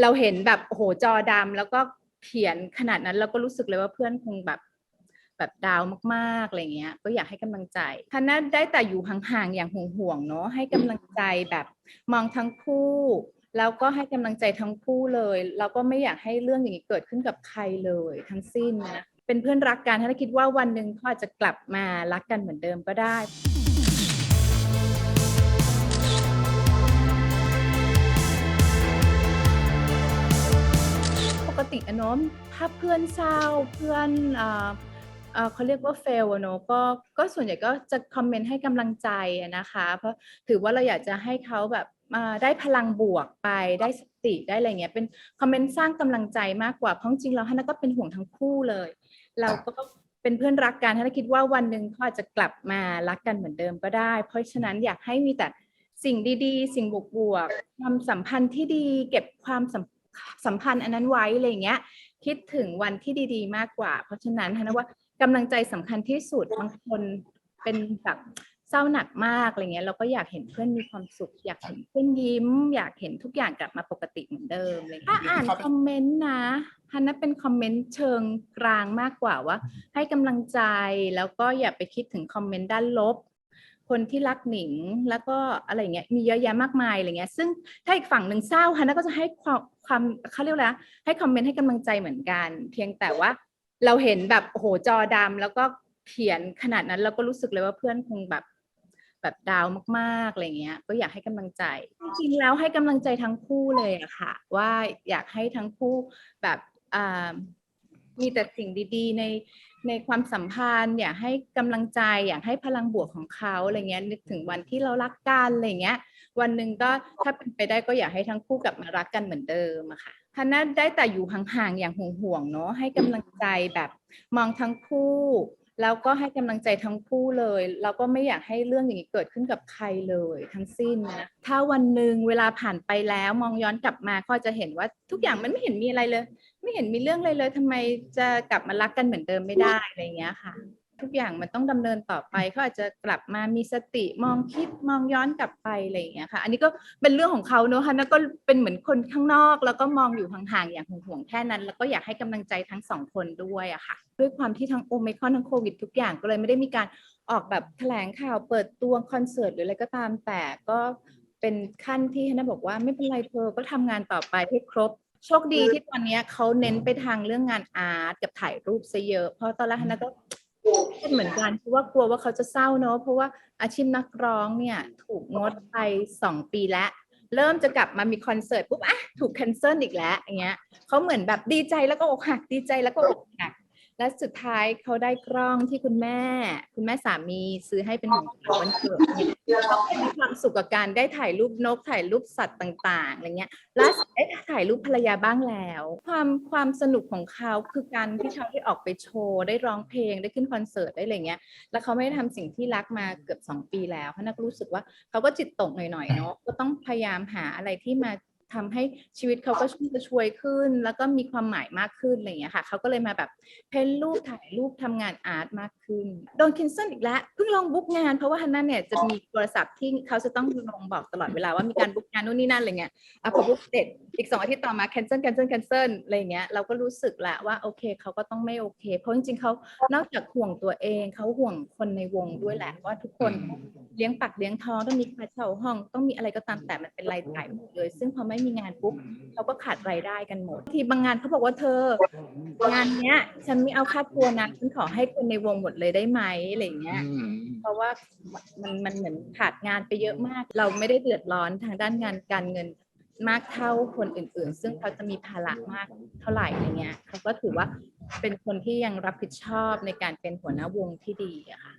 เราเห็นแบบโอ้โหจอดำแล้วก็เขียนขนาดนั้นเราก็รู้สึกเลยว่าเพื่อนคงแบบแบบดาวมากๆอะไรเงี้ย ก็อยากให้กำลังใจท่านน่าได้แต่อยู่ห่างๆอย่างห่วงๆเนาะให้กำลังใจแบบมองทั้งคู่แล้วก็ให้กำลังใจทั้งคู่เลยแล้วก็ไม่อยากให้เรื่องอย่างนี้เกิดขึ้นกับใครเลย ทั้งสิ้นนะเป็นเพื่อนรักกันถ้าคิดว่าวันหนึ่งเขาอาจจะกลับมารักกันเหมือนเดิมก็ได้ นาะถ้าเพื่อนเศร้าเพื่อนเอ่อเขาเรียกว่าเฟลเนาะก็ก็ส่วนใหญ่ก็จะคอมเมนต์ให้กำลังใจนะคะ เพราะถือว่าเราอยากจะให้เขาแบบอ่าได้พลังบวกไปได้สติได้อะไรเงี้ยเป็นคอมเมนต์สร้างกำลังใจมากกว่าเพราะจริงๆแล้วฮันนก็เป็นห่วงทั้งคู่เลย เราก็เป็นเพื่อนรักกันฮันน่าคิดว่าวันหนึ่งเขาอาจจะกลับมารักกันเหมือนเดิมก็ได้ เพราะฉะนั้นอยากให้มีแต่สิ่งดีๆ สิ่งบวกๆความสัมพันธ์ที่ดี เก็บความสัม สัมพันธ์อันนั้นไว้อะไรอย่างเงี้ย คิดถึงวันที่ดี ๆ มากกว่า เพราะฉะนั้นฮะนะว่ากำลังใจสำคัญที่สุดบางคนเป็นแบบเศร้าหนักมากอะไรเงี้ยเราก็อยากเห็นเพื่อนมีความสุข อยากเห็นเพื่อนยิ้ม อยากเห็นทุกอย่างกลับมาปกติเหมือนเดิมอะไรเลยถ้าอ่านคอมเมนต์นะฮันนะเป็นคอมเมนต์เชิงกลางมากกว่าว่า ให้กำลังใจแล้วก็อย่าไปคิดถึงคอมเมนต์ด้านลบ คนที่รักหนิงแล้วก็อะไรเงี้ยมีเยอะแยะมากมายอะไรเงี้ยซึ่งถ้าอีกฝั่งหนึ่งเศร้าฮันนะก็จะให้ความความเขาเรียกว่าอะไรนะให้คอมเมนต์ให้กำลังใจเหมือนกัน เพียงแต่ว่าเราเห็นแบบโอ้โหจอดำแล้วก็เขียนขนาดนั้นเราก็รู้สึกเลยว่าเพื่อนคงแบบแบบดาวมากๆอะไรเงี้ย ก็อยากให้กำลังใจ จริงๆแล้วให้กำลังใจทั้งคู่เลยอะค่ะ ว่าอยากให้ทั้งคู่แบบอ่า มีแต่สิ่งดีๆ ในในความสัมพันธ์อยากให้กำลังใจอยากให้พลังบวกของเขาอะไรเงี้ยนึกถึงวันที่เรารักกันอะไรเงี้ย วันหนึ่งก็ถ้าเป็นไปได้ก็อยากให้ทั้งคู่กลับมารักกันเหมือนเดิมอะค่ะฮันน่าได้แต่อยู่ห่างๆอย่างห่วงๆเนาะให้กำลังใจแบบมองทั้งคู่ แล้วก็ให้กำลังใจทั้งคู่เลย แล้วก็ไม่อยากให้เรื่องอย่างนี้เกิดขึ้นกับใครเลยทั้งสิ้นนะถ้าวันหนึ่งเวลาผ่านไปแล้วมองย้อนกลับมาก็จะเห็นว่าทุกอย่างมันไม่เห็นมีอะไรเลย ไม่เห็นมีเรื่องอะไรเลยทำไมจะกลับมารักกันเหมือนเดิมไม่ได้อะไรเงี้ยค่ะ ทุกอย่างมันต้องดำเนินต่อไปเขาอาจจะกลับมามีสติมองคิดมองย้อนกลับไปอะไรอย่างเงี้ยค่ะ อันนี้ก็เป็นเรื่องของเขาเนอะฮันน่าก็เป็นเหมือนคนข้างนอก แล้วก็มองอยู่ห่างๆอย่างห่วงๆแค่นั้น แล้วก็อยากให้กำลังใจทั้งสองคนด้วยอะค่ะ ด้วยความที่ทั้งโอมครอนทั้งโควิดทุกอย่างก็เลยไม่ได้มีการออกแบบแถลงข่าวเปิดตัวคอนเสิร์ตหรืออะไรก็ตามแต่ก็เป็นขั้นที่ฮันนาบอกว่าไม่เป็นไรเธอก็ทำงานต่อไปให้ครบโชคดีที่ตอนนี้เขาเน้นไปทางเรื่องงานอาร์ตกับถ่ายรูปซะเยอะ เพราะตอนแรกฮันนาก็ คิดเหมือนกันเพราะว่ากลัวว่าเขาจะเศร้าเนอะเพราะว่าอาชีพนักร้องเนี่ยถูกงดไปสองปีแล้ว เริ่มจะกลับมามีคอนเสิร์ตปุ๊บอะถูกแคนเซิลอีกแล้วอย่างเงี้ยเขาเหมือนแบบดีใจแล้วก็อกหักดีใจแล้วก็อกหัก และสุดท้ายเขาได้กล้องที่คุณแม่ คุณแม่สามีซื้อให้เป็นของขวัญวันเกิดเนี่ยเขาก็มีความสุขกับการได้ถ่ายรูปนก ถ่ายรูปสัตว์ต่างๆอะไรเงี้ยล่าสุดได้ถ่ายรูปภรรยาบ้างแล้ว ความความสนุกของเขาคือการที่เขาได้ออกไปโชว์ได้ร้องเพลงได้ขึ้นคอนเสิร์ตได้อะไรเงี้ยแล้วเขาไม่ได้ทำสิ่งที่รักมาเกือบสองปีแล้วเพราะนักรู้สึกว่าเขาก็จิตตกหน่อยๆเนาะก็ต้องพยายามหาอะไรที่มา ทำให้ชีวิตเขาก็ชุ่มกระชวยขึ้น แล้วก็มีความหมายมากขึ้นอะไรอย่างเงี้ยค่ะเขาก็เลยมาแบบเพ้นรูปถ่ายรูปทำงานอาร์ตมากขึ้นโดน cancel อีกแล้วเพิ่งลองบุ๊กงานเพราะว่าฮันน่าเนี่ยจะมีโทรศัพท์ที่เขาจะต้องลงบอกตลอดเวลาว่ามีการบุ๊กงานนู่นนี่นั่นอะไรเงี้ยอะพอบุ๊กเสร็จอีกสองอาทิตย์ต่อมา cancel cancel cancel อะไรเงี้ยเราก็รู้สึกแหละว่าโอเคเขาก็ต้องไม่โอเค เพราะจริงๆเขานอกจากห่วงตัวเองเขาห่วงคนในวงด้วยแหละว่าทุกคน เลี้ยงปักเลี้ยงท้องต้องมีค่าเช่าห้อง ต้องมีอะไรก็ตามแต่มันเป็นรายจ่ายหมดเลย ซึ่งพอไม่มีงานปุ๊บเขาก็ขาดรายได้กันหมด ทีบางงานเขาบอกว่าเธอ งานเนี้ย ฉันไม่เอาค่าทัวร์นะฉันขอให้คนในวงหมดเลยได้ไหมอะไรอย่างเงี้ยอืมเพราะว่ามันมันเหมือนขาดงานไปเยอะมาก เราไม่ได้เดือดร้อนทางด้านงานการเงินมากเท่าคนอื่นๆ ซึ่งเขาจะมีภาระมากเท่าไหร่อะไรเงี้ยเขาก็ถือว่าเป็นคนที่ยังรับผิดชอบในการเป็นหัวหน้าวงที่ดีอะค่ะ